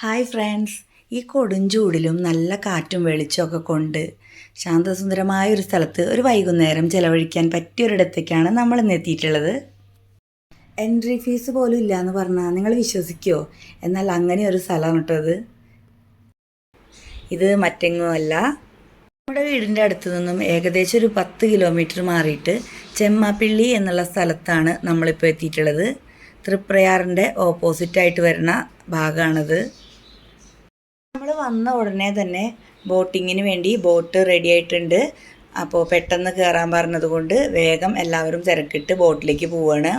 Hi friends. ഈ കൊടും ചൂടിലും നല്ല കാറ്റും വെളിച്ചമൊക്കെ കൊണ്ട് ശാന്തസുന്ദരമായ ഒരു സ്ഥലത്ത് ഒരു വൈകുന്നേരം ചിലവഴിക്കാൻ പറ്റിയൊരിടത്തേക്കാണ് നമ്മൾ ഇന്ന് എത്തിയിട്ടുള്ളത്. എൻട്രി ഫീസ് പോലും ഇല്ല എന്ന് പറഞ്ഞാൽ നിങ്ങൾ വിശ്വസിക്കുമോ എന്നാൽ അങ്ങനെ ഒരു സ്ഥലമാണ് കേട്ടോ ഇത്. ഇത് മറ്റെങ്ങുമല്ല നമ്മുടെ വീടിന്റെ അടുത്ത് നിന്നും ഏകദേശം ഒരു പത്ത് കിലോമീറ്റർ മാറിയിട്ട് ചെമ്മാപ്പിള്ളി എന്നുള്ള സ്ഥലത്താണ് നമ്മളിപ്പോൾ എത്തിയിട്ടുള്ളത്. തൃപ്രയാറിന്റെ ഓപ്പോസിറ്റായിട്ട് വരുന്ന ഭാഗമാണിത്. നമ്മൾ വന്ന ഉടനെ തന്നെ ബോട്ടിങ്ങിന് വേണ്ടി ബോട്ട് റെഡി ആയിട്ടുണ്ട്. അപ്പോൾ പെട്ടെന്ന് കയറാൻ പറഞ്ഞതുകൊണ്ട് വേഗം എല്ലാവരും തിരക്കിട്ട് ബോട്ടിലേക്ക് പോവുകയാണ്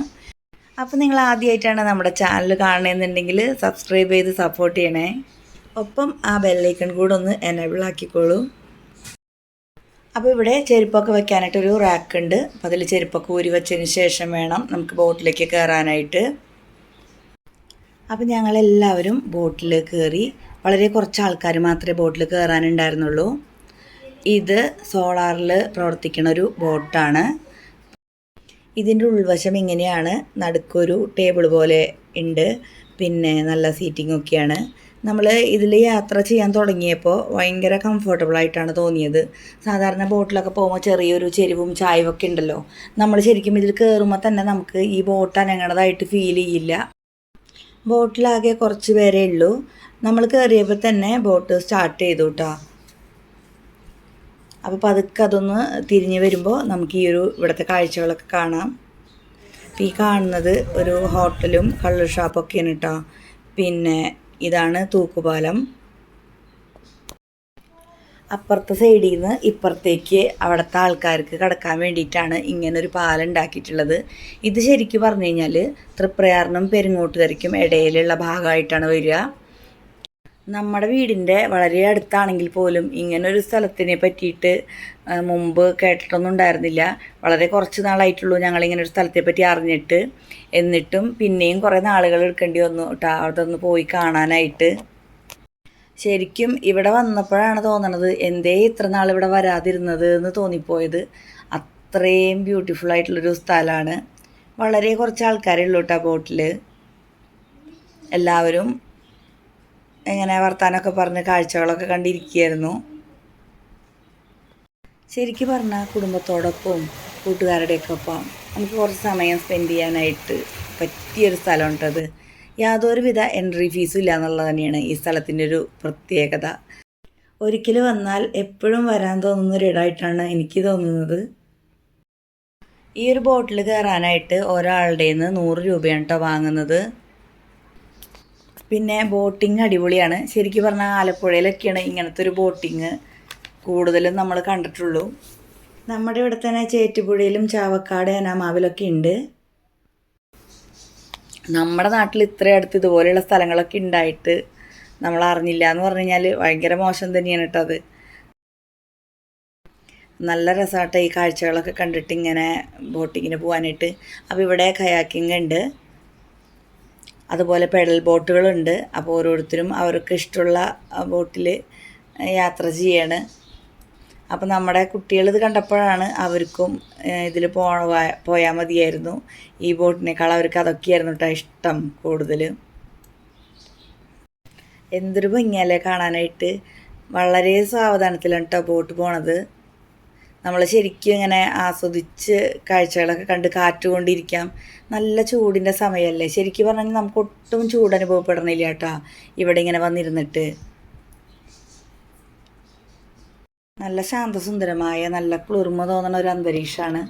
അപ്പോൾ നിങ്ങൾ ആദ്യമായിട്ടാണ് നമ്മുടെ ചാനൽ കാണണമെന്നുണ്ടെങ്കിൽ സബ്സ്ക്രൈബ് ചെയ്ത് സപ്പോർട്ട് ചെയ്യണേ. ഒപ്പം ആ ബെല്ലൈക്കൺ കൂടെ ഒന്ന് എനേബിൾ ആക്കിക്കോളൂ. അപ്പോൾ ഇവിടെ ചെരുപ്പൊക്കെ വെക്കാനായിട്ടൊരു റാക്ക് ഉണ്ട്. അപ്പോൾ അതിൽ ചെരുപ്പൊക്കെ ഊരി വെച്ചതിന് ശേഷം വേണം നമുക്ക് ബോട്ടിലേക്ക് കയറാനായിട്ട് അപ്പോൾ ഞങ്ങളെല്ലാവരും ബോട്ടിൽ കയറി വളരെ കുറച്ച് ആൾക്കാർ മാത്രമേ ബോട്ടിൽ കയറാനുണ്ടായിരുന്നുള്ളൂ ഇത് സോളാറിൽ പ്രവർത്തിക്കുന്ന ഒരു ബോട്ടാണ്. ഇതിന്റെ ഉൾവശം ഇങ്ങനെയാണ്. നടുക്കൊരു ടേബിൾ പോലെ ഉണ്ട്. പിന്നെ നല്ല സീറ്റിംഗ് ഒക്കെയാണ്. നമ്മൾ ഇതിൽ യാത്ര ചെയ്യാൻ തുടങ്ങിയപ്പോൾ ഭയങ്കര കംഫർട്ടബിൾ ആയിട്ടാണ് തോന്നിയത്. സാധാരണ ബോട്ടിലൊക്കെ പോകുമ്പോൾ ചെറിയൊരു ചെരിവും ചായവൊക്കെ ഉണ്ടല്ലോ. നമ്മൾ ശരിക്കും ഇതിൽ കയറുമ്പോൾ തന്നെ നമുക്ക് ഈ ബോട്ട് അനങ്ങണതായിട്ട് ഫീൽ ചെയ്യില്ല. ബോട്ടിലാകെ കുറച്ച് പേരേ ഉള്ളൂ. നമ്മൾ കയറിയപ്പോൾ തന്നെ ബോട്ട് സ്റ്റാർട്ട് ചെയ്തു കേട്ടോ അപ്പോൾ പതുക്കെ അതൊന്ന് തിരിഞ്ഞ് വരുമ്പോൾ നമുക്ക് ഈ ഒരു ഇവിടുത്തെ കാഴ്ചകളൊക്കെ കാണാം. അപ്പോൾ ഈ കാണുന്നത് ഒരു ഹോട്ടലും കള്ളർ ഷാപ്പൊക്കെയാണ് കേട്ടോ പിന്നെ ഇതാണ് തൂക്കുപാലം. അപ്പുറത്തെ സൈഡിൽ നിന്ന് ഇപ്പുറത്തേക്ക് അവിടുത്തെ ആൾക്കാർക്ക് കടക്കാൻ വേണ്ടിയിട്ടാണ് ഇങ്ങനൊരു പാലം ഉണ്ടാക്കിയിട്ടുള്ളത്. ഇത് ശരിക്കും പറഞ്ഞു കഴിഞ്ഞാൽ തൃപ്രയാറിനും പെരുങ്ങോട്ടുകരയ്ക്കും ഇടയിലുള്ള ഭാഗമായിട്ടാണ് വരിക. നമ്മുടെ വീടിന്റെ വളരെ അടുത്താണെങ്കിൽ പോലും ഇങ്ങനൊരു സ്ഥലത്തിനെ പറ്റിയിട്ട് മുമ്പ് കേട്ടിട്ടൊന്നും ഉണ്ടായിരുന്നില്ല. വളരെ കുറച്ച് നാളായിട്ടുള്ളൂ ഞങ്ങളിങ്ങനെ ഒരു സ്ഥലത്തെ പറ്റി അറിഞ്ഞിട്ട്. എന്നിട്ടും പിന്നെയും കുറേ നാളുകൾ എടുക്കേണ്ടി വന്നു കേട്ടോ അവിടെ ഒന്ന് പോയി കാണാനായിട്ട്. ശരിക്കും ഇവിടെ വന്നപ്പോഴാണ് തോന്നണത് എന്തേ ഇത്ര നാൾ ഇവിടെ വരാതിരുന്നത് എന്ന് തോന്നിപ്പോയത്. അത്രയും ബ്യൂട്ടിഫുൾ ആയിട്ടുള്ളൊരു സ്ഥലമാണ്. വളരെ കുറച്ച് ആൾക്കാരുള്ളൂ കേട്ടോ ബോട്ടിൽ എല്ലാവരും ഇങ്ങനെ വർത്താനമൊക്കെ പറഞ്ഞ് കാഴ്ചകളൊക്കെ കണ്ടിരിക്കുകയായിരുന്നു. ശരിക്കും പറഞ്ഞാൽ കുടുംബത്തോടൊപ്പം കൂട്ടുകാരുടെയൊക്കെ ഒപ്പം നമുക്ക് കുറച്ച് സമയം സ്പെൻഡ് ചെയ്യാനായിട്ട് പറ്റിയൊരു സ്ഥലമുണ്ടത് യാതൊരുവിധ എൻട്രി ഫീസും ഇല്ല എന്നുള്ളത് തന്നെയാണ് ഈ സ്ഥലത്തിന്റെ ഒരു പ്രത്യേകത. ഒരിക്കൽ വന്നാൽ എപ്പോഴും വരാൻ തോന്നുന്ന ഒരു ഒരിടമായിട്ടാണ് എനിക്ക് തോന്നുന്നത്. ഈ ഒരു ബോട്ടിൽ കയറാനായിട്ട് ഒരാളുടെ നിന്ന് നൂറ് രൂപയാണ് കേട്ടോ വാങ്ങുന്നത്. പിന്നെ ബോട്ടിങ് അടിപൊളിയാണ്. ശരിക്കും പറഞ്ഞാൽ ആലപ്പുഴയിലൊക്കെയാണ് ഇങ്ങനത്തെ ഒരു ബോട്ടിങ് കൂടുതലും നമ്മൾ കണ്ടിട്ടുള്ളൂ. നമ്മുടെ ഇവിടെ തന്നെ ചേറ്റുപുഴയിലും ചാവക്കാട് അനാമാവിലൊക്കെ ഉണ്ട്. നമ്മുടെ നാട്ടിൽ ഇത്ര അടുത്ത് ഇതുപോലെയുള്ള സ്ഥലങ്ങളൊക്കെ ഉണ്ടായിട്ട് നമ്മൾ അറിഞ്ഞില്ല എന്ന് പറഞ്ഞു കഴിഞ്ഞാൽ ഭയങ്കര മോശം തന്നെയാണ് കേട്ടോ അത്. നല്ല രസമായിട്ട് ഈ കാഴ്ചകളൊക്കെ കണ്ടിട്ട് ഇങ്ങനെ ബോട്ടിങ്ങിന് പോകാനായിട്ട് അപ്പോൾ ഇവിടെ കയാക്കിങ് ഉണ്ട്. അതുപോലെ പെഡൽ ബോട്ടുകളുണ്ട്. അപ്പോൾ ഓരോരുത്തരും അവർക്ക് ഇഷ്ടമുള്ള ബോട്ടിൽ യാത്ര ചെയ്യാണ്. അപ്പോൾ നമ്മുടെ കുട്ടികൾ ഇത് കണ്ടപ്പോഴാണ് അവർക്കും ഇതിൽ പോവാ പോയാൽ മതിയായിരുന്നു. ഈ ബോട്ടിനേക്കാൾ അവർക്ക് അതൊക്കെയായിരുന്നു കേട്ടോ ഇഷ്ടം കൂടുതൽ. എന്തൊരു ഭംഗിയല്ലേ കാണാനായിട്ട്. വളരെ സാവധാനത്തിലാണ് കേട്ടോ ബോട്ട് പോണത്. നമ്മൾ ശരിക്കും ഇങ്ങനെ ആസ്വദിച്ച് കാഴ്ചകളൊക്കെ കണ്ട് കാറ്റ് കൊണ്ടിരിക്കാം നല്ല ചൂടിന്റെ സമയമല്ലേ ശരിക്കും പറഞ്ഞാൽ നമുക്ക് ഒട്ടും ചൂട് അനുഭവപ്പെടണില്ല കേട്ടോ. ഇവിടെ ഇങ്ങനെ വന്നിരുന്നിട്ട്. നല്ല ശാന്തസുന്ദരമായ നല്ല കുളിർമ തോന്നുന്ന ഒരു അന്തരീക്ഷമാണ്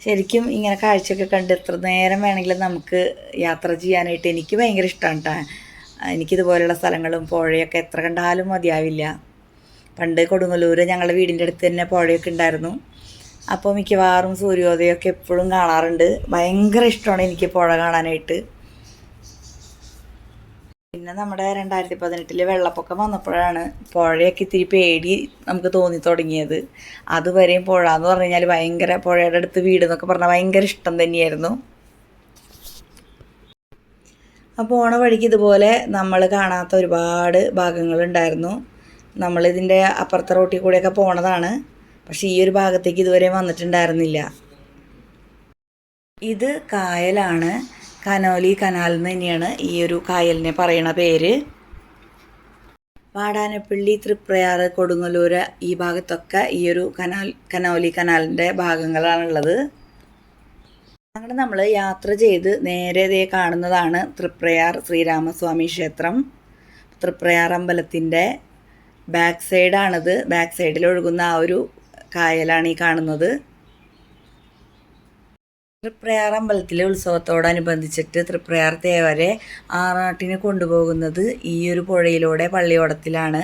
ശരിക്കും ഇങ്ങനെ കാഴ്ചയൊക്കെ കണ്ട് എത്ര നേരം വേണമെങ്കിലും നമുക്ക് യാത്ര ചെയ്യാനായിട്ട് എനിക്ക് ഭയങ്കര ഇഷ്ടമാണ് കേട്ടോ. എനിക്കിതുപോലെയുള്ള സ്ഥലങ്ങളും പുഴയൊക്കെ എത്ര കണ്ടാലും മതിയാവില്ല. പണ്ട് കൊടുങ്ങല്ലൂർ ഞങ്ങളുടെ വീടിന്റെ അടുത്ത് തന്നെ പുഴയൊക്കെ ഉണ്ടായിരുന്നു. അപ്പോൾ മിക്കവാറും സൂര്യോദയമൊക്കെ എപ്പോഴും കാണാറുണ്ട്. ഭയങ്കര ഇഷ്ടമാണ് എനിക്ക് പുഴ കാണാനായിട്ട്. പിന്നെ നമ്മുടെ രണ്ടായിരത്തി പതിനെട്ടിൽ വെള്ളപ്പൊക്കം വന്നപ്പോഴാണ് പുഴയൊക്കെ ഇത്തിരി പേടി നമുക്ക് തോന്നി തുടങ്ങിയത്. അതുവരെയും പുഴ എന്ന് പറഞ്ഞു കഴിഞ്ഞാൽ ഭയങ്കര പുഴയുടെ അടുത്ത് വീട് എന്നൊക്കെ പറഞ്ഞാൽ ഭയങ്കര ഇഷ്ടം തന്നെയായിരുന്നു. അപ്പോൾ ഓണ വഴിക്ക് ഇതുപോലെ നമ്മൾ കാണാത്ത ഒരുപാട് ഭാഗങ്ങളുണ്ടായിരുന്നു നമ്മളിതിന്റെ അപ്പുറത്തെ റോട്ടിൽ കൂടെയൊക്കെ പോണതാണ്. പക്ഷേ ഈ ഒരു ഭാഗത്തേക്ക് ഇതുവരെ വന്നിട്ടുണ്ടായിരുന്നില്ല. ഇത് കായലാണ്. കനോലി കനാൽ എന്ന് തന്നെയാണ് ഈ ഒരു കായലിനെ പറയണ പേര്. പാടാനപ്പള്ളി തൃപ്രയാറ് കൊടുങ്ങല്ലൂര് ഈ ഭാഗത്തൊക്കെ ഈ ഒരു കനാൽ കനോലി കനാലിന്റെ ഭാഗങ്ങളാണുള്ളത്. അങ്ങനെ നമ്മൾ യാത്ര ചെയ്ത് നേരെ ഇതേ കാണുന്നതാണ് തൃപ്രയാർ ശ്രീരാമസ്വാമി ക്ഷേത്രം. തൃപ്രയാർ അമ്പലത്തിന്റെ ബാക്ക് സൈഡാണിത്. ബാക്ക് സൈഡിൽ ഒഴുകുന്ന ആ ഒരു കായലാണ് ഈ കാണുന്നത്. തൃപ്രയാർ അമ്പലത്തിലെ ഉത്സവത്തോടനുബന്ധിച്ചിട്ട് തൃപ്രയാർ തേവരെ ആറാട്ടിന് കൊണ്ടുപോകുന്നത് ഈ ഒരു പുഴയിലൂടെ പള്ളിയോടത്തിലാണ്.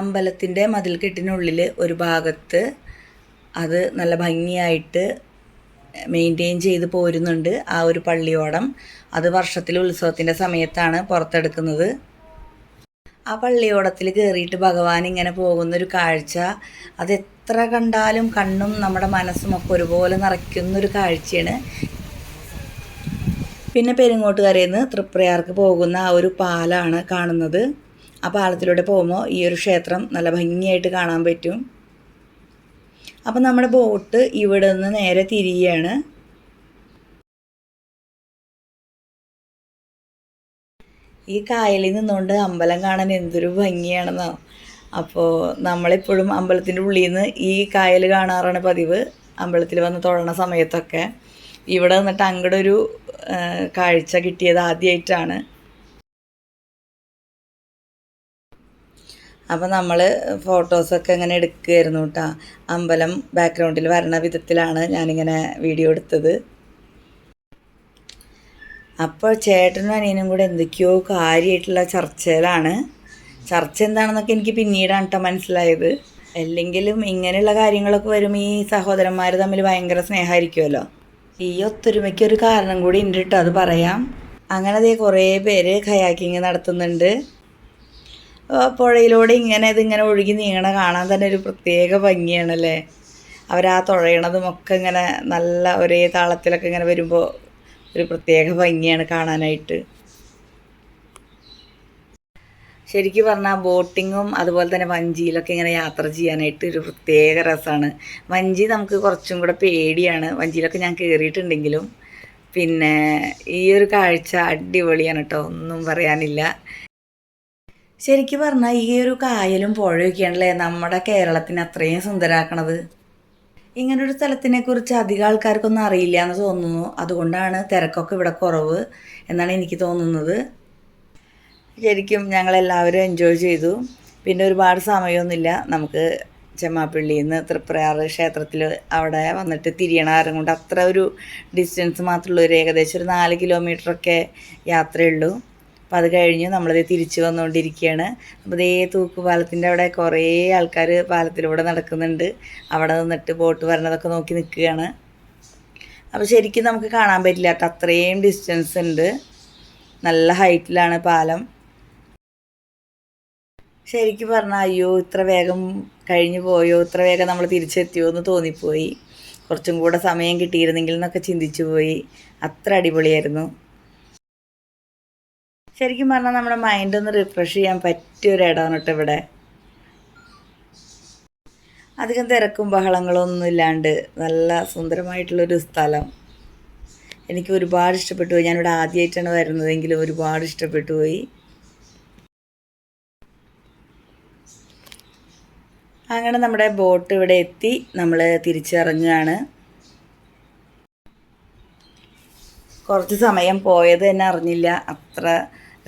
അമ്പലത്തിന്റെ മതിൽക്കെട്ടിനുള്ളിൽ ഒരു ഭാഗത്ത് അത് നല്ല ഭംഗിയായിട്ട് മെയിന്റെയിൻ ചെയ്ത് പോരുന്നുണ്ട് ആ ഒരു പള്ളിയോടം. അത് വർഷത്തിലെ ഉത്സവത്തിന്റെ സമയത്താണ് പുറത്തെടുക്കുന്നത്. ആ പള്ളിയോടത്തിൽ കയറിയിട്ട് ഭഗവാൻ ഇങ്ങനെ പോകുന്നൊരു കാഴ്ച. അത് എത്ര കണ്ടാലും കണ്ണും നമ്മുടെ മനസ്സും ഒക്കെ ഒരുപോലെ നിറയ്ക്കുന്നൊരു കാഴ്ചയാണ്. പിന്നെ പെരുങ്ങോട്ടുകരയിൽ നിന്ന് തൃപ്രയാർക്ക് പോകുന്ന ആ ഒരു പാലാണ് കാണുന്നത്. ആ പാലത്തിലൂടെ പോകുമ്പോൾ ഈ ഒരു ക്ഷേത്രം നല്ല ഭംഗിയായിട്ട് കാണാൻ പറ്റും. അപ്പം നമ്മുടെ ബോട്ട് ഇവിടെ നിന്ന് നേരെ തിരിയാണ്. ഈ കായലിൽ നിന്നുകൊണ്ട് അമ്പലം കാണാൻ എന്തൊരു ഭംഗിയാണെന്നോ. അപ്പോൾ നമ്മളെപ്പോഴും അമ്പലത്തിന്റെ ഉള്ളിൽ നിന്ന് ഈ കായൽ കാണാറാണ് പതിവ്. അമ്പലത്തിൽ വന്ന് തൊഴണ സമയത്തൊക്കെ. ഇവിടെ നിന്നിട്ട് അങ്ങടെ ഒരു കാഴ്ച കിട്ടിയത് ആദ്യമായിട്ടാണ് അപ്പോൾ നമ്മൾ ഫോട്ടോസൊക്കെ ഇങ്ങനെ എടുക്കുകയായിരുന്നു കേട്ടോ അമ്പലം ബാക്ക്ഗ്രൗണ്ടിൽ വരണ വിധത്തിലാണ് ഞാനിങ്ങനെ വീഡിയോ എടുത്തത്. അപ്പോൾ ചേട്ടനും അനിയനും കൂടെ എന്തൊക്കെയോ കാര്യമായിട്ടുള്ള ചർച്ചയിലാണ് ചർച്ച എന്താണെന്നൊക്കെ എനിക്ക് പിന്നീടാണ് കേട്ടോ മനസ്സിലായത്. അല്ലെങ്കിലും ഇങ്ങനെയുള്ള കാര്യങ്ങളൊക്കെ വരുമ്പോൾ ഈ സഹോദരന്മാർ തമ്മിൽ ഭയങ്കര സ്നേഹമായിരിക്കുമല്ലോ. ഈ ഒത്തൊരുമയ്ക്ക് ഒരു കാരണം കൂടി ഉണ്ട് കേട്ടോ അത് പറയാം. അങ്ങനെ അതേ കുറേ പേര് കയാക്കിങ് നടത്തുന്നുണ്ട്. പുഴയിലൂടെ ഇങ്ങനെ ഇതിങ്ങനെ ഒഴുകി നീങ്ങണ കാണാൻ തന്നെ ഒരു പ്രത്യേക ഭംഗിയാണല്ലേ? അവരാ തുഴയണതും ഒക്കെ ഇങ്ങനെ നല്ല ഒരേ താളത്തിലൊക്കെ ഇങ്ങനെ വരുമ്പോൾ ഒരു പ്രത്യേക ഭംഗിയാണ് കാണാനായിട്ട്. ശരിക്കും പറഞ്ഞാൽ ബോട്ടിങ്ങും അതുപോലെ തന്നെ വഞ്ചിയിലൊക്കെ ഇങ്ങനെ യാത്ര ചെയ്യാനായിട്ട് ഒരു പ്രത്യേക രസമാണ് വഞ്ചി നമുക്ക് കുറച്ചും കൂടെ പേടിയാണ്. വഞ്ചിയിലൊക്കെ ഞാൻ കയറിയിട്ടുണ്ടെങ്കിലും പിന്നെ ഈ ഒരു കാഴ്ച അടിപൊളിയാണ് കേട്ടോ ഒന്നും പറയാനില്ല. ശരിക്കും പറഞ്ഞാൽ ഈ ഒരു കായലും പുഴയൊക്കെയാണല്ലേ നമ്മുടെ കേരളത്തിന് അത്രയും സുന്ദരാക്കണത്? ഇങ്ങനൊരു സ്ഥലത്തിനെ കുറിച്ച് അധികം ആൾക്കാർക്കൊന്നും അറിയില്ല എന്ന് തോന്നുന്നു. അതുകൊണ്ടാണ് തിരക്കൊക്കെ ഇവിടെ കുറവ് എന്നാണ് എനിക്ക് തോന്നുന്നത്. ശരിക്കും ഞങ്ങളെല്ലാവരും എൻജോയ് ചെയ്തു. പിന്നെ ഒരുപാട് സമയമൊന്നുമില്ല. നമുക്ക് ചെമ്മാപ്പള്ളിയിൽ നിന്ന് തൃപ്രയാറ് ക്ഷേത്രത്തിൽ അവിടെ വന്നിട്ട് തിരിയണാരം കൊണ്ട് അത്ര ഒരു ഡിസ്റ്റൻസ് മാത്രമുള്ളൂ ഒരു ഏകദേശം ഒരു നാല് കിലോമീറ്ററൊക്കെ യാത്രയുള്ളൂ. അപ്പോൾ അത് കഴിഞ്ഞ് നമ്മളിത് തിരിച്ചു വന്നുകൊണ്ടിരിക്കുകയാണ് അപ്പോൾ ഇതേ തൂക്കുപാലത്തിന്റെ അവിടെ കുറേ ആൾക്കാർ പാലത്തിലൂടെ നടക്കുന്നുണ്ട്. അവിടെ നിന്നിട്ട് ബോട്ട് വരണതൊക്കെ നോക്കി നിൽക്കുകയാണ്. അപ്പോൾ ശരിക്കും നമുക്ക് കാണാൻ പറ്റില്ല കേട്ടോ. അത്രയും ഡിസ്റ്റൻസ് ഉണ്ട്. നല്ല ഹൈറ്റിലാണ് പാലം. ശരിക്കും പറഞ്ഞാൽ അയ്യോ ഇത്ര വേഗം കഴിഞ്ഞു പോയോ? ഇത്ര വേഗം നമ്മൾ തിരിച്ചെത്തിയോ എന്ന് തോന്നിപ്പോയി. കുറച്ചും കൂടെ സമയം കിട്ടിയിരുന്നെങ്കിൽ എന്നൊക്കെ ചിന്തിച്ചു പോയി. അത്ര അടിപൊളിയായിരുന്നു. ശരിക്കും പറഞ്ഞാൽ നമ്മുടെ മൈൻഡ് ഒന്ന് റിഫ്രഷ് ചെയ്യാൻ പറ്റിയ ഒരു ഇടമാണ് കേട്ടോ ഇവിടെ. അധികം തിരക്കും ബഹളങ്ങളൊന്നും ഇല്ലാണ്ട് നല്ല സുന്ദരമായിട്ടുള്ളൊരു സ്ഥലം. എനിക്ക് ഒരുപാട് ഇഷ്ടപ്പെട്ടു പോയി. ഞാനിവിടെ ആദ്യമായിട്ടാണ് വരുന്നതെങ്കിലും ഒരുപാട് ഇഷ്ടപ്പെട്ടു പോയി. അങ്ങനെ നമ്മുടെ ബോട്ട് ഇവിടെ എത്തി. നമ്മൾ തിരിച്ചിറങ്ങുകയാണ്. കുറച്ച് സമയം പോയത് തന്നെ അറിഞ്ഞില്ല. അത്ര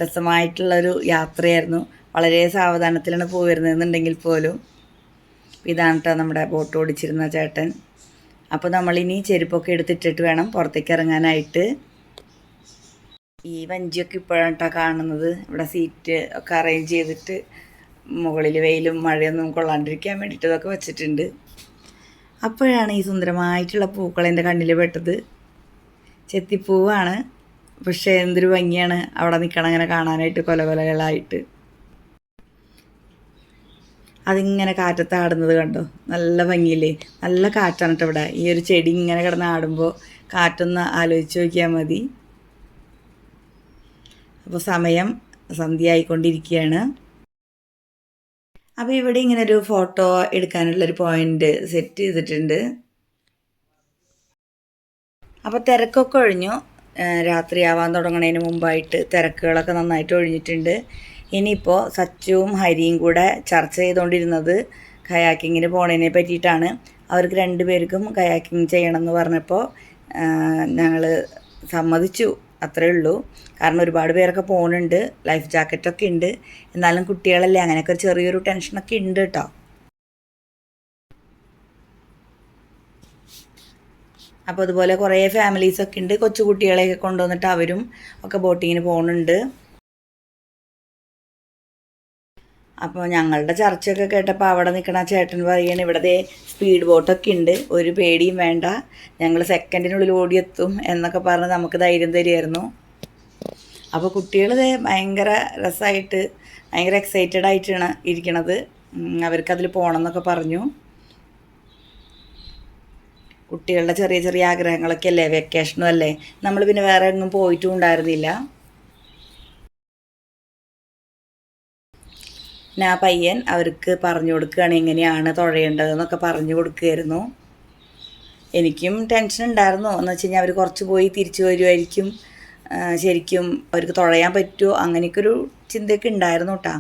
രസമായിട്ടുള്ളൊരു യാത്രയായിരുന്നു. വളരെ സാവധാനത്തിലാണ് പോയിരുന്നതെന്നുണ്ടെങ്കിൽ പോലും. ഇതാണ് കേട്ടോ നമ്മുടെ ബോട്ട് ഓടിച്ചിരുന്ന ചേട്ടൻ. അപ്പോൾ നമ്മളിനി ചെരുപ്പൊക്കെ എടുത്തിട്ടിട്ട് വേണം പുറത്തേക്ക് ഇറങ്ങാനായിട്ട്. ഈ വഞ്ചിയൊക്കെ ഇപ്പോഴാണ് കേട്ടോ കാണുന്നത്. ഇവിടെ സീറ്റ് ഒക്കെ അറേഞ്ച് ചെയ്തിട്ട് മുകളിൽ വെയിലും മഴയൊന്നും കൊള്ളാണ്ടിരിക്കാൻ വേണ്ടിയിട്ട് ഇതൊക്കെ വെച്ചിട്ടുണ്ട്. അപ്പോഴാണ് ഈ സുന്ദരമായിട്ടുള്ള പൂക്കൾ എന്റെ കണ്ണിൽ പെട്ടത്. ചെത്തിപ്പൂവാണ്. പക്ഷേ എന്തൊരു ഭംഗിയാണ് അവിടെ നിൽക്കണം അങ്ങനെ കാണാനായിട്ട് കൊല കൊലകളായിട്ട്. അതിങ്ങനെ കാറ്റത്ത് ആടുന്നത് കണ്ടോ? നല്ല ഭംഗിയില്ലേ? നല്ല കാറ്റാണ് കേട്ടോ ഇവിടെ. ഈ ഒരു ചെടി ഇങ്ങനെ കിടന്ന് ആടുമ്പോൾ കാറ്റൊന്ന് ആലോചിച്ച് നോക്കിയാൽ മതി. അപ്പോൾ സമയം സന്ധ്യ ആയിക്കൊണ്ടിരിക്കുകയാണ് അപ്പോൾ ഇവിടെ ഇങ്ങനെ ഒരു ഫോട്ടോ എടുക്കാനുള്ളൊരു പോയിന്റ് സെറ്റ് ചെയ്തിട്ടുണ്ട്. അപ്പോൾ തിരക്കൊക്കെ ഒഴിഞ്ഞു. രാത്രിയാവാൻ തുടങ്ങുന്നതിന് മുമ്പായിട്ട് തിരക്കുകളൊക്കെ നന്നായിട്ട് ഒഴിഞ്ഞിട്ടുണ്ട്. ഇനിയിപ്പോൾ സച്ചുവും ഹരിയും കൂടെ ചർച്ച ചെയ്തുകൊണ്ടിരുന്നത് കയാക്കിങ്ങിന് പോണതിനെ പറ്റിയിട്ടാണ്. അവർക്ക് രണ്ടുപേർക്കും കയാക്കിങ് ചെയ്യണമെന്ന് പറഞ്ഞപ്പോൾ ഞങ്ങൾ സമ്മതിച്ചു. അത്രേ ഉള്ളൂ. കാരണം ഒരുപാട് പേരൊക്കെ പോകുന്നുണ്ട് ലൈഫ് ജാക്കറ്റൊക്കെ ഉണ്ട്. എന്നാലും കുട്ടികളല്ലേ അങ്ങനെയൊക്കെ ചെറിയൊരു ടെൻഷനൊക്കെ ഉണ്ട് കേട്ടോ അപ്പോൾ അതുപോലെ കുറേ ഫാമിലീസൊക്കെ ഉണ്ട്. കൊച്ചുകുട്ടികളെയൊക്കെ കൊണ്ടുവന്നിട്ട് അവരും ഒക്കെ ബോട്ടിങ്ങിന് പോകുന്നുണ്ട് അപ്പോൾ ഞങ്ങളുടെ ചർച്ചയൊക്കെ കേട്ടപ്പോൾ അവിടെ നിൽക്കണ ചേട്ടൻ പറയണ ഇവിടത്തെ സ്പീഡ് ബോട്ടൊക്കെ ഉണ്ട്. ഒരു പേടിയും വേണ്ട. ഞങ്ങൾ സെക്കൻഡിനുള്ളിൽ ഓടിയെത്തും എന്നൊക്കെ പറഞ്ഞ് നമുക്ക് ധൈര്യം തരുമായിരുന്നു അപ്പോൾ കുട്ടികൾ ഭയങ്കര രസമായിട്ട് ഭയങ്കര എക്സൈറ്റഡ് ആയിട്ടാണ് ഇരിക്കണത്. അവർക്കതിൽ പോകണം എന്നൊക്കെ പറഞ്ഞു. കുട്ടികളുടെ ചെറിയ ചെറിയ ആഗ്രഹങ്ങളൊക്കെ അല്ലേ? വെക്കേഷനും അല്ലേ? നമ്മൾ പിന്നെ വേറെ എങ്ങും പോയിട്ടും ഉണ്ടായിരുന്നില്ല. ആ പയ്യൻ അവർക്ക് പറഞ്ഞു കൊടുക്കുകയാണ് എങ്ങനെയാണ് തുഴയേണ്ടതെന്നൊക്കെ പറഞ്ഞു കൊടുക്കുകയായിരുന്നു. എനിക്കും ടെൻഷൻ ഉണ്ടായിരുന്നു. എന്ന് വെച്ച് കഴിഞ്ഞാൽ അവർ കുറച്ച് പോയി തിരിച്ചു വരുമായിരിക്കും ശരിക്കും അവർക്ക് തുഴയാൻ പറ്റുമോ അങ്ങനെയൊക്കെ ഒരു ചിന്തയൊക്കെ ഉണ്ടായിരുന്നു കേട്ടോ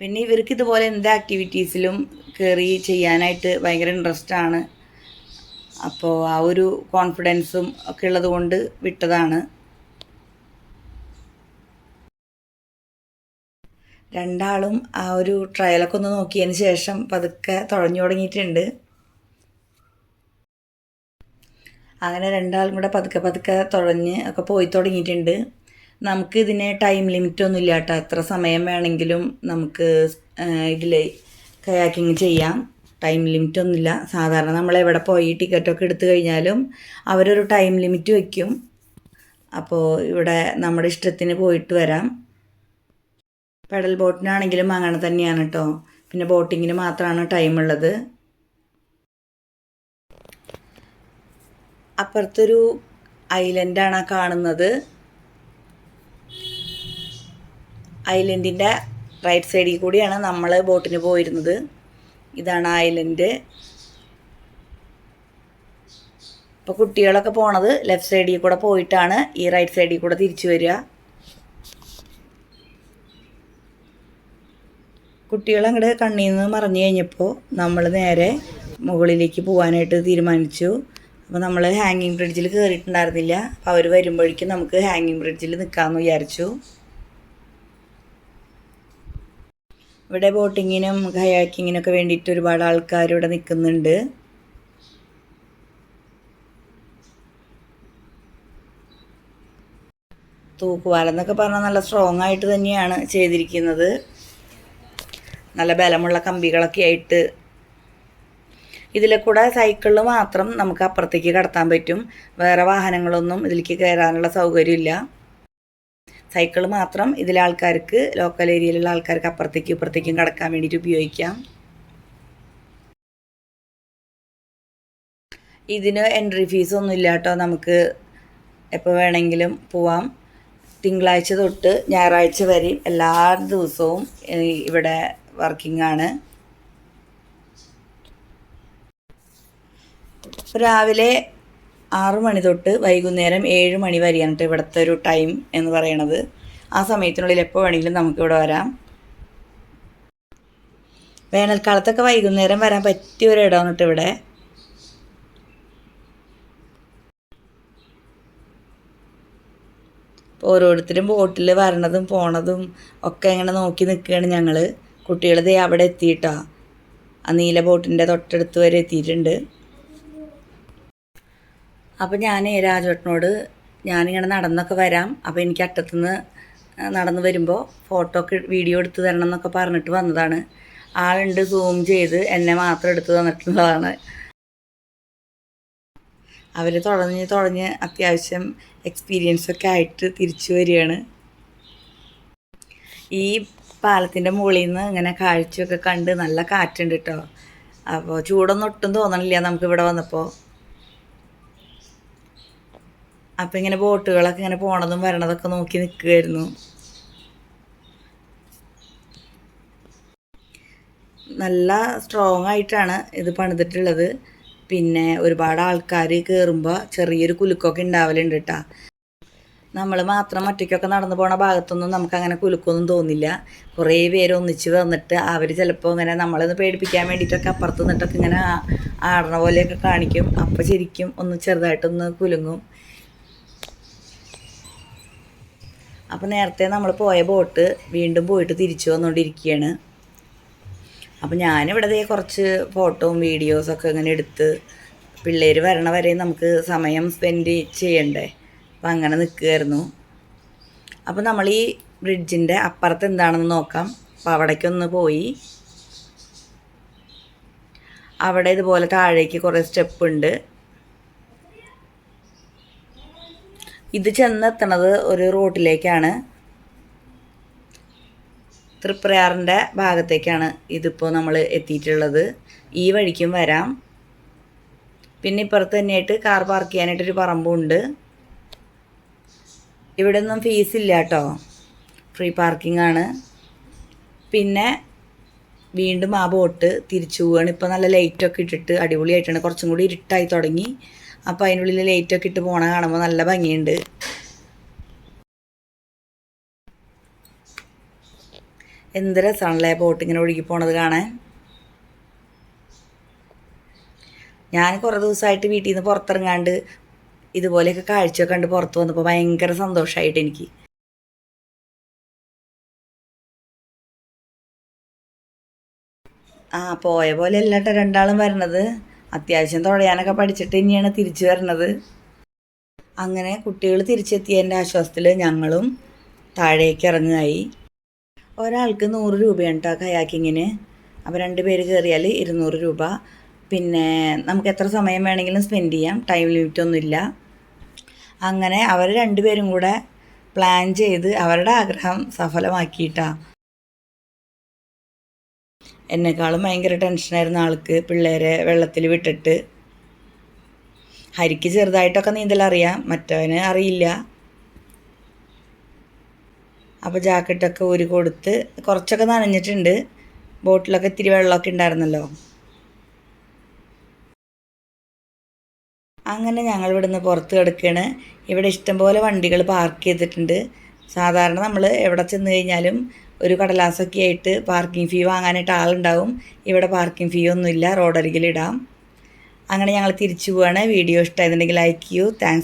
പിന്നെ ഇവർക്ക് ഇതുപോലെ എന്ത് ആക്ടിവിറ്റീസിലും കയറി ചെയ്യാനായിട്ട് ഭയങ്കര ഇൻട്രസ്റ്റ് ആണ്. അപ്പോൾ ആ ഒരു കോൺഫിഡൻസും ഒക്കെ ഉള്ളത് കൊണ്ട് വിട്ടതാണ്. രണ്ടാളും ആ ഒരു ട്രയലൊക്കെ ഒന്ന് നോക്കിയതിന് ശേഷം പതുക്കെ തുഴഞ്ഞു തുടങ്ങിയിട്ടുണ്ട്. അങ്ങനെ രണ്ടാളും കൂടെ പതുക്കെ പതുക്കെ തുഴഞ്ഞ് ഒക്കെ പോയി തുടങ്ങിയിട്ടുണ്ട്. നമുക്ക് ഇതിന് ടൈം ലിമിറ്റ് ഒന്നും ഇല്ല കേട്ടോ. എത്ര സമയം വേണമെങ്കിലും നമുക്ക് ഇതിൽ കയാക്കിങ് ചെയ്യാം. ടൈം ലിമിറ്റ് ഒന്നുമില്ല. സാധാരണ നമ്മൾ എവിടെ പോയി ടിക്കറ്റൊക്കെ എടുത്തു കഴിഞ്ഞാലും അവരൊരു ടൈം ലിമിറ്റ് വയ്ക്കും അപ്പോൾ ഇവിടെ നമ്മുടെ ഇഷ്ടത്തിന് പോയിട്ട് വരാം. പെഡൽ ബോട്ടിനാണെങ്കിലും അങ്ങനെ തന്നെയാണ് കേട്ടോ. പിന്നെ ബോട്ടിങ്ങിന് മാത്രമാണ് ടൈം ഉള്ളത്. അപ്പുറത്തൊരു ഐലൻഡാണ് കാണുന്നത്. ഐലൻഡിന്റെ റൈറ്റ് സൈഡിൽ കൂടിയാണ് നമ്മൾ ബോട്ടിന് പോയിരുന്നത്. ഇതാണ് ഐലൻഡ്. ഇപ്പോൾ കുട്ടികളൊക്കെ പോണത് ലെഫ്റ്റ് സൈഡിൽ കൂടെ പോയിട്ടാണ് ഈ റൈറ്റ് സൈഡിൽ കൂടെ തിരിച്ചു വരിക. കുട്ടികൾ കണ്ണിൽ നിന്ന് മറിഞ്ഞു കഴിഞ്ഞപ്പോൾ നമ്മൾ നേരെ മുകളിലേക്ക് പോകാനായിട്ട് തീരുമാനിച്ചു. അപ്പോൾ നമ്മൾ ഹാങ്ങിങ് ബ്രിഡ്ജിൽ കയറിയിട്ടുണ്ടായിരുന്നില്ല അപ്പോൾ അവർ വരുമ്പോഴേക്കും നമുക്ക് ഹാങ്ങിങ് ബ്രിഡ്ജിൽ നിൽക്കാമെന്ന് വിചാരിച്ചു. ഇവിടെ ബോട്ടിങ്ങിനും കയാക്കിങ്ങിനൊക്കെ വേണ്ടിയിട്ട് ഒരുപാട് ആൾക്കാർ ഇവിടെ നിൽക്കുന്നുണ്ട്. തൂക്കുവാല എന്നൊക്കെ പറഞ്ഞാൽ നല്ല സ്ട്രോങ് ആയിട്ട് തന്നെയാണ് ചെയ്തിരിക്കുന്നത്. നല്ല ബലമുള്ള കമ്പികളൊക്കെ ആയിട്ട് ഇതിലെ കൂടെ സൈക്കിളിൽ മാത്രം നമുക്ക് അപ്പുറത്തേക്ക് കടത്താൻ പറ്റും. വേറെ വാഹനങ്ങളൊന്നും ഇതിലേക്ക് കയറാനുള്ള സൗകര്യമില്ല. സൈക്കിൾ മാത്രം ഇതിലെ ആൾക്കാർക്ക് ലോക്കൽ ഏരിയയിലുള്ള ആൾക്കാർക്ക് അപ്പുറത്തേക്കും ഇപ്പുറത്തേക്കും കടക്കാൻ വേണ്ടിയിട്ട് ഉപയോഗിക്കാം. ഇതിന് എൻട്രി ഫീസ് ഒന്നും ഇല്ല കേട്ടോ. നമുക്ക് എപ്പോൾ വേണമെങ്കിലും പോവാം. തിങ്കളാഴ്ച തൊട്ട് ഞായറാഴ്ച വരെ എല്ലാ ദിവസവും ഇവിടെ വർക്കിംഗ് ആണ്. രാവിലെ ആറു മണി തൊട്ട് വൈകുന്നേരം ഏഴ് മണി വരെയാണ് ഇവിടുത്തെ ഒരു ടൈം എന്ന് പറയണത്. ആ സമയത്തിനുള്ളിൽ എപ്പോൾ വേണമെങ്കിലും നമുക്കിവിടെ വരാം. വേനൽക്കാലത്തൊക്കെ വൈകുന്നേരം വരാൻ പറ്റിയ ഒരു ഇടമാണ് കേട്ടോ ഇവിടെ. ഓരോരുത്തരും ബോട്ടിൽ വരണതും പോണതും ഒക്കെ ഇങ്ങനെ നോക്കി നിൽക്കുകയാണ് ഞങ്ങൾ കുട്ടികളത് അവിടെ എത്തിയിട്ടോ. ആ നീല ബോട്ടിന്റെ തൊട്ടടുത്ത് വരെ എത്തിയിട്ടുണ്ട്. അപ്പോൾ ഞാൻ രാജുവേട്ടനോട് ഞാനിങ്ങനെ നടന്നൊക്കെ വരാം. അപ്പോൾ എനിക്ക് അറ്റത്തുനിന്ന് നടന്ന് വരുമ്പോൾ ഫോട്ടോ ഒക്കെ വീഡിയോ എടുത്ത് തരണം എന്നൊക്കെ പറഞ്ഞിട്ട് വന്നതാണ്. ആളുണ്ട് സൂം ചെയ്ത് എന്നെ മാത്രം എടുത്ത് തന്നിട്ടുള്ളതാണ്. അവർ തുടങ്ങി തുടങ്ങി അത്യാവശ്യം എക്സ്പീരിയൻസ് ഒക്കെ ആയിട്ട് തിരിച്ചു വരികയാണ്. ഈ പാലത്തിന്റെ മുകളിൽ നിന്ന് ഇങ്ങനെ കാഴ്ചയൊക്കെ കണ്ട് നല്ല കാറ്റുണ്ട് കേട്ടോ അപ്പോൾ ചൂടൊന്നും ഒട്ടും തോന്നണില്ല നമുക്ക് ഇവിടെ വന്നപ്പോൾ അപ്പം ഇങ്ങനെ ബോട്ടുകളൊക്കെ ഇങ്ങനെ പോണതും വരണതൊക്കെ നോക്കി നിൽക്കുമായിരുന്നു നല്ല സ്ട്രോങ് ആയിട്ടാണ് ഇത് പണിതിട്ടുള്ളത്. പിന്നെ ഒരുപാട് ആൾക്കാർ കയറുമ്പോൾ ചെറിയൊരു കുലുക്കൊക്കെ ഉണ്ടാവലുണ്ട് കേട്ടോ നമ്മൾ മാത്രം ഒറ്റയ്ക്കൊക്കെ നടന്നു പോണ ഭാഗത്തൊന്നും നമുക്ക് അങ്ങനെ കുലുക്കൊന്നും തോന്നില്ല. കുറേ പേര് ഒന്നിച്ച് വന്നിട്ട് അവർ ചിലപ്പോൾ ഇങ്ങനെ നമ്മളൊന്ന് പേടിപ്പിക്കാൻ വേണ്ടിയിട്ടൊക്കെ അപ്പുറത്ത് നിന്നിട്ടൊക്കെ ഇങ്ങനെ ആടണ പോലെയൊക്കെ കാണിക്കും. അപ്പോൾ ശരിക്കും ഒന്ന് ചെറുതായിട്ടൊന്ന് കുലുങ്ങും. അപ്പോൾ നേരത്തെ നമ്മൾ പോയ ബോട്ട് വീണ്ടും പോയിട്ട് തിരിച്ചു വന്നുകൊണ്ടിരിക്കുകയാണ് അപ്പോൾ ഞാനിവിടെ കുറച്ച് ഫോട്ടോയും വീഡിയോസൊക്കെ ഇങ്ങനെ എടുത്ത് പിള്ളേർ വരണ വരെ നമുക്ക് സമയം സ്പെൻഡ് ചെയ്യണ്ടേ? അപ്പം അങ്ങനെ നിൽക്കുമായിരുന്നു അപ്പോൾ നമ്മൾ ഈ ബ്രിഡ്ജിന്റെ അപ്പുറത്ത് എന്താണെന്ന് നോക്കാം. അപ്പോൾ അവിടേക്കൊന്ന് പോയി. അവിടെ ഇതുപോലെ താഴേക്ക് കുറേ സ്റ്റെപ്പ് ഉണ്ട്. ഇത് ചെന്നെത്തണത് ഒരു റോട്ടിലേക്കാണ്. തൃപ്രയാറിന്റെ ഭാഗത്തേക്കാണ് ഇതിപ്പോൾ നമ്മൾ എത്തിയിട്ടുള്ളത്. ഈ വഴിക്കും വരാം. പിന്നെ ഇപ്പുറത്ത് തന്നെയായിട്ട് കാർ പാർക്ക് ചെയ്യാനായിട്ടൊരു പറമ്പുണ്ട്. ഇവിടെ ഒന്നും ഫീസ് ഇല്ല കേട്ടോ. ഫ്രീ പാർക്കിംഗ് ആണ്. പിന്നെ വീണ്ടും ആ ബോട്ട് തിരിച്ചു പോവുകയാണ് ഇപ്പോൾ നല്ല ലൈറ്റൊക്കെ ഇട്ടിട്ട് അടിപൊളിയായിട്ടാണ്. കുറച്ചും കൂടി ഇരുട്ടായി തുടങ്ങി. അപ്പോൾ അതിനുള്ളിൽ ലൈറ്റൊക്കെ ഇട്ട് പോണ കാണുമ്പോൾ നല്ല ഭംഗിയുണ്ട്. എന്ത് രസമാണല്ലേ ബോട്ട് ഇങ്ങനെ ഒഴുകി പോണത് കാണാൻ? ഞാൻ കുറേ ദിവസമായിട്ട് വീട്ടിൽ നിന്ന് പുറത്തിറങ്ങാണ്ട് ഇതുപോലെയൊക്കെ കാഴ്ചയൊക്കെ കണ്ട് പുറത്ത് വന്നപ്പോൾ ഭയങ്കര സന്തോഷമായിട്ട് എനിക്ക്. ആ പോയ പോലെ അല്ലാട്ടോ രണ്ടാളും വരണത്. അത്യാവശ്യം തുഴയാനൊക്കെ പഠിച്ചിട്ട് ഇനിയാണ് തിരിച്ചു വരണത്. അങ്ങനെ കുട്ടികൾ തിരിച്ചെത്തിയതിന്റെ ആശ്വാസത്തിൽ ഞങ്ങളും താഴേക്ക് ഇറങ്ങുകയായി. ഒരാൾക്ക് നൂറ് രൂപയാണ് കേട്ടോ കയാക്കിങ്ങിന്. അപ്പോൾ രണ്ട് പേര് കയറിയാൽ ഇരുന്നൂറ് രൂപ. പിന്നെ നമുക്ക് എത്ര സമയം വേണമെങ്കിലും സ്പെൻഡ് ചെയ്യാം. ടൈം ലിമിറ്റ് ഒന്നുമില്ല. അങ്ങനെ അവർ രണ്ടുപേരും കൂടെ പ്ലാൻ ചെയ്ത് അവരുടെ ആഗ്രഹം സഫലമാക്കിയിട്ടാണ് എന്നെക്കാളും ഭയങ്കര ടെൻഷനായിരുന്നു ആൾക്ക് പിള്ളേരെ വെള്ളത്തിൽ വിട്ടിട്ട്. ഹരിക്ക് ചെറുതായിട്ടൊക്കെ നീന്തലറിയാം മറ്റവന് അറിയില്ല. അപ്പോൾ ജാക്കറ്റൊക്കെ ഊരി കൊടുത്ത് കുറച്ചൊക്കെ നനഞ്ഞിട്ടുണ്ട്. ബോട്ടിലൊക്കെ ഇത്തിരി വെള്ളമൊക്കെ ഉണ്ടായിരുന്നല്ലോ. അങ്ങനെ ഞങ്ങൾ ഇവിടുന്ന് പുറത്ത് കിടക്കുകയാണ് ഇവിടെ ഇഷ്ടംപോലെ വണ്ടികൾ പാർക്ക് ചെയ്തിട്ടുണ്ട്. സാധാരണ നമ്മൾ എവിടെ ചെന്ന് കഴിഞ്ഞാലും ഒരു കടലാസൊക്കെ ആയിട്ട് പാർക്കിംഗ് ഫീ വാങ്ങാനായിട്ട് ആളുണ്ടാവും. ഇവിടെ പാർക്കിംഗ് ഫീ ഒന്നുമില്ല റോഡരികിലിടാം അങ്ങനെ ഞങ്ങൾ തിരിച്ചു പോവാണ്. വീഡിയോ ഇഷ്ടമായിരുന്നെങ്കിൽ ലൈക്ക് ചെയ്യൂ. താങ്ക്സ്